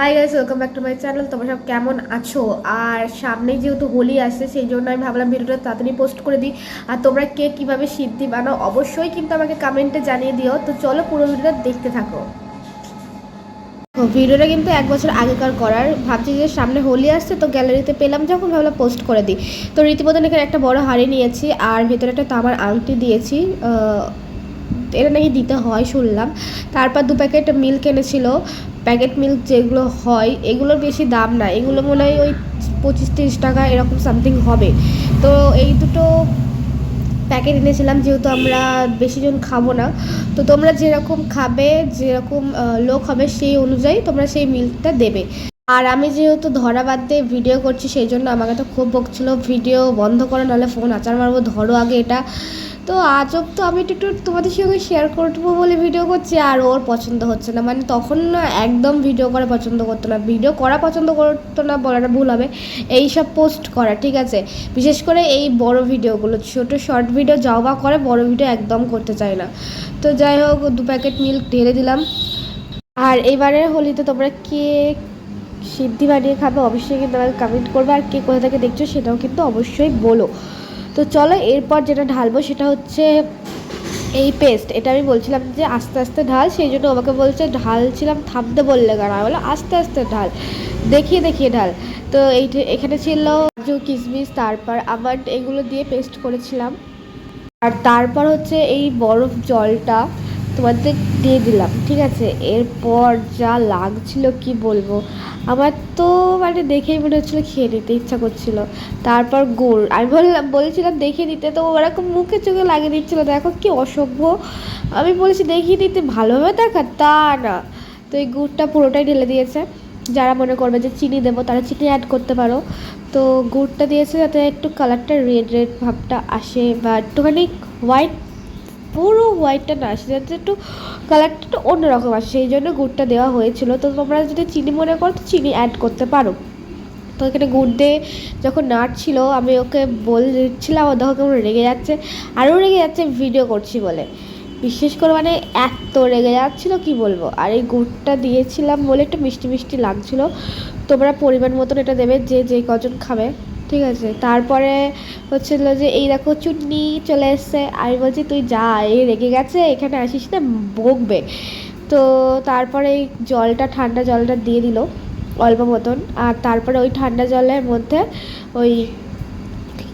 Hi guys welcome back to my channel তোমরা সব কেমন আছো? আর সামনে যেহেতু হোলি আসছে, সেই জন্য আমি ভাবলাম ভিডিওটা তাড়াতাড়ি পোস্ট করে দিই। আর তোমরা কে কীভাবে সিদ্ধি বানাও অবশ্যই কিন্তু আমাকে কমেন্টে জানিয়ে দিও। তো চলো পুরো ভিডিওটা দেখতে থাকো। ভিডিওটা কিন্তু এক বছর আগেকার করার। ভাবছি যে সামনে হোলি আসছে, তো গ্যালারিতে পেলাম যখন, ভাবলাম পোস্ট করে দিই। তো রীতিমতন এখানে একটা বড় হাড়ি নিয়েছি, আর ভেতরে একটা তামার আংটি দিয়েছি। এটা নাকি দিতে হয় শুনলাম। তারপর দু প্যাকেট মিল্ক এনেছিল। প্যাকেট মিল্ক যেগুলো হয়, এগুলোর বেশি দাম না। এগুলো মনে হয় ওই পঁচিশ তিরিশ টাকা এরকম সামথিং হবে। তো এই দুটো প্যাকেট এনেছিলাম, যেহেতু আমরা বেশি জন খাব না। তো তোমরা যেরকম খাবে, যেরকম লোক হবে সেই অনুযায়ী তোমরা সেই মিল্কটা দেবে। আর আমি যেহেতু ধরা বাদ দিয়ে ভিডিও করছি সেই জন্য আমাকে তো খুব বকছিল। ভিডিও বন্ধ করো, নাহলে ফোন আচার মারবো, ধরো আগে এটা। তো আজব তো আমি একটু তোমাদের সঙ্গে শেয়ার করব বলে ভিডিও করছি, আর ওর পছন্দ হচ্ছে না। মানে তখন না একদম ভিডিও করা পছন্দ করতো না। ভিডিও করা পছন্দ করতো না বলাটা ভুল হবে। এই সব পোস্ট করা, ঠিক আছে? বিশেষ করে এই বড় ভিডিওগুলো ছোট শর্ট ভিডিও যাও বা করে, বড় ভিডিও একদম করতে চায় না। তো যাই হোক, দু প্যাকেট মিল্ক ঢেলে দিলাম। আর এবারের হোলিতে তোমরা কে সিদ্ধি বানিয়ে খাবে অবশ্যই কিন্তু আমাকে কমেন্ট করবে আর কে কোথা থেকে দেখছ সেটাও কিন্তু অবশ্যই বলো। তো চলো এরপর যেটা ঢালবো সেটা হচ্ছে এই পেস্ট এটা আমি বলছিলাম যে আস্তে আস্তে ঢাল, সেই জন্য আমাকে বলছে ঢালছিলাম থামতে বললে কেন? আমি বলো আস্তে আস্তে ঢাল, দেখিয়ে দেখিয়ে ঢাল। তো এই এখানে ছিল কাজু, কিশমিশ, তারপর আমার এগুলো দিয়ে পেস্ট করেছিলাম। আর তারপর হচ্ছে এই বরফ জলটা তোমাদের দিয়ে দিলাম, ঠিক আছে? এরপর যা লাগছিল কি বলব? আমার তো মানে দেখেই মনে হচ্ছিল খেয়ে নিতে ইচ্ছা করছিল। তারপর গুড় আমি বললাম, বলেছিলাম দেখিয়ে দিতে তো ওরকম মুখে চোখে লাগিয়ে দিচ্ছিল, দেখো কি অসভ্য। আমি বলেছি দেখিয়ে দিতে ভালোভাবে দেখা? তা না। তো এই গুড়টা পুরোটাই ঢেলে দিয়েছে। যারা মনে করবে যে চিনি দেবো, তারা চিনি অ্যাড করতে পারো। তো গুড়টা দিয়েছে যাতে একটু কালারটা রেড রেড ভাবটা আসে, বা একটুখানি হোয়াইট পুরো হোয়াইটটা না আসে, যাতে একটু কালারটা একটু অন্যরকম আসে, সেই জন্য গুড়টা দেওয়া হয়েছিল। তো তোমরা যদি চিনি মনে করো, তো চিনি অ্যাড করতে পারো। তো এখানে গুড় দিয়ে যখন নাড়ছিল, আমি ওকে বলছিলাম দেখো কেমন রেগে যাচ্ছে। আরও রেগে যাচ্ছে ভিডিও করছি বলে। বিশেষ করে মানে এত রেগে যাচ্ছিল, কি বলব? আর এই গুড়টা দিয়েছিলাম বলে একটু মিষ্টি মিষ্টি লাগছিল। তোমরা পরিমাণ মতন এটা দেবে, যে যে কজন খাবে। ঠিক আছে? তারপরে হচ্ছিল যে, এই দেখো চুটনি চলে এসছে। আমি বলছি, তুই যা, এই রেগে গেছে, এখানে আসিস না, বকবে। তো তারপরে এই জলটা, ঠান্ডা জলটা দিয়ে দিল অল্প মতন। আর তারপরে ওই ঠান্ডা জলের মধ্যে ওই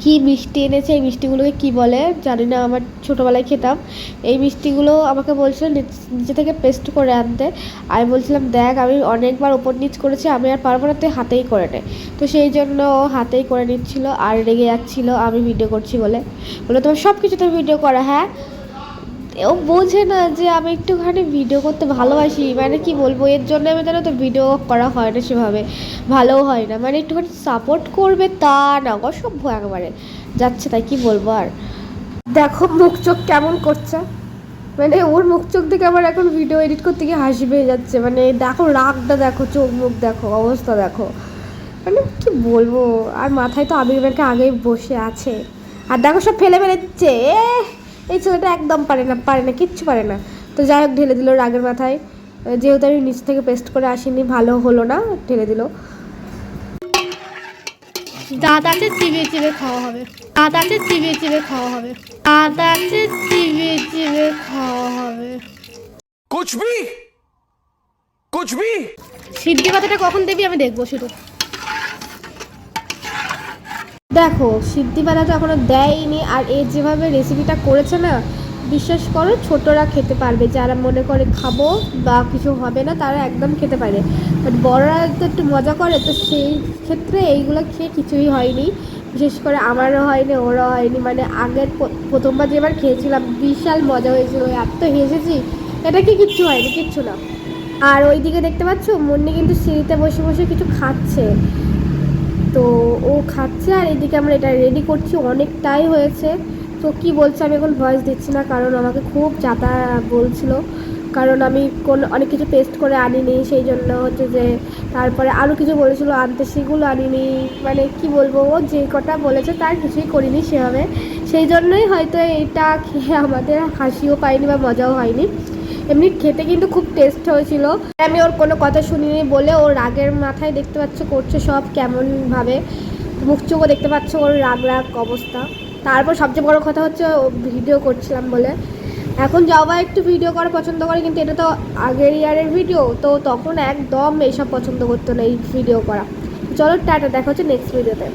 কি মিষ্টি এনেছে, এই মিষ্টিগুলোকে কি বলে জানি না, আমার ছোটোবেলায় খেতাম। এই মিষ্টিগুলো আমাকে বলছিল নিচ- থেকে পেস্ট করে আনতে। আমি বলছিলাম, দেখ, আমি অনেকবার ওপর নিচ করেছি, আমি আর পারব না, তুই হাতেই করে নে। তো সেই জন্য ও হাতেই করে নিচ্ছিল, আর রেগে যাচ্ছিল, আমি ভিডিও করছি বলে। বলে, তোমার সব কিছুতে ভিডিও করা হ্যাঁ? ও বোঝে না যে আমি একটুখানি ভিডিও করতে ভালোবাসি। মানে কি বলব, এর জন্য আমি জানো তো ভিডিও করা হয় না সেভাবে। ভালোও হয় না। মানে একটুখানি সাপোর্ট করবে তা না, অসভ্য একবারে। যাচ্ছে তাই, কি বলব আর? দেখো মুখ চোখ কেমন করছে। মানে ওর মুখ চোখ দেখে আমার এখন ভিডিও এডিট করতে গিয়ে হাসি পেয়ে যাচ্ছে। মানে দেখো, রাগটা দেখো, চোখ মুখ দেখো, অবস্থা দেখো। মানে কি বলব, আর মাথায় তো আবির আগেই বসে আছে। আর দেখো সব ফেলে ফেলে দিচ্ছে এই ছেলেটা একদম পারে না পারে না কিচ্ছু পারে না। তো যাই হোক ঢেলে দিল রাগের মাথায়। যেহেতু আমি নিচ থেকে পেস্ট করে আসিনি ভালো হলো না ঢেলে দিল। দাদাকে চিবিয়ে চিবিয়ে খাওয়া হবে। দাদাকে চিবিয়ে চিবিয়ে খাওয়া হবে। দাদাকে চিবিয়ে চিবিয়ে খাওয়া হবে। কুচবি কুচবি সিদ্ধি কথাটা কখন দেবি আমি দেখব শুধু। দেখো সিদ্ধিবেলা তো এখনও দেয়নি, আর এ যেভাবে রেসিপিটা করেছে না, বিশ্বাস করো, ছোটরা খেতে পারবে। যারা মনে করে খাব বা কিছু হবে না, তারা একদম খেতে পারে। বাট বড়রা তো একটু মজা করে, তো সেই ক্ষেত্রে এইগুলো খেয়ে কিছুই হয়নি। বিশেষ করে আমারও হয়নি, ওরও হয়নি। মানে আগের প্র- প্রথমবার যেবার খেয়েছিলাম, বিশাল মজা হয়েছিল। এত হেসেছি, এটা কি কিচ্ছু হয়নি, কিচ্ছু না। আর ওইদিকে দেখতে পাচ্ছ, মুন্নি কিন্তু সিঁড়িতে বসে বসে কিছু খাচ্ছে। তো ও খাচ্ছে আর এদিকে আমরা এটা রেডি করছি। অনেকটাই হয়েছে। তো কি বলছে আমি এখন ভয়েস দিচ্ছি না, কারণ আমাকে খুব চাতা বলছিল। কারণ আমি কোন অনেক কিছু পেস্ট করে আনিনি, সেই জন্য হচ্ছে যে তারপরে আরও কিছু বলেছিল, আনতে সেগুলো আনিনি। মানে কি বলব, ও যে কটা বলেছে তার কিছুই করিনি সেভাবে। সেই জন্যই হয়তো এটা খেয়ে আমাদের হাসিও পাইনি বা মজাও হয়নি। এমনি খেতে কিন্তু খুব টেস্ট হয়েছিল। আমি ওর কোনো কথা শুনিনি বলে ওর রাগের মাথায় দেখতে পাচ্ছ করছে সব কেমনভাবে মুখ চোখও দেখতে পাচ্ছ ওর রাগ রাগ অবস্থা। তারপর সবচেয়ে বড় কথা হচ্ছে ও ভিডিও করছিলাম বলে। এখন যাওয়া একটু ভিডিও করা পছন্দ করে, কিন্তু এটা তো আগের ইয়ারের ভিডিও তো তখন একদম এইসব পছন্দ করতো না এই ভিডিও করা। চলো টাটা, দেখা হচ্ছে নেক্সট ভিডিওতে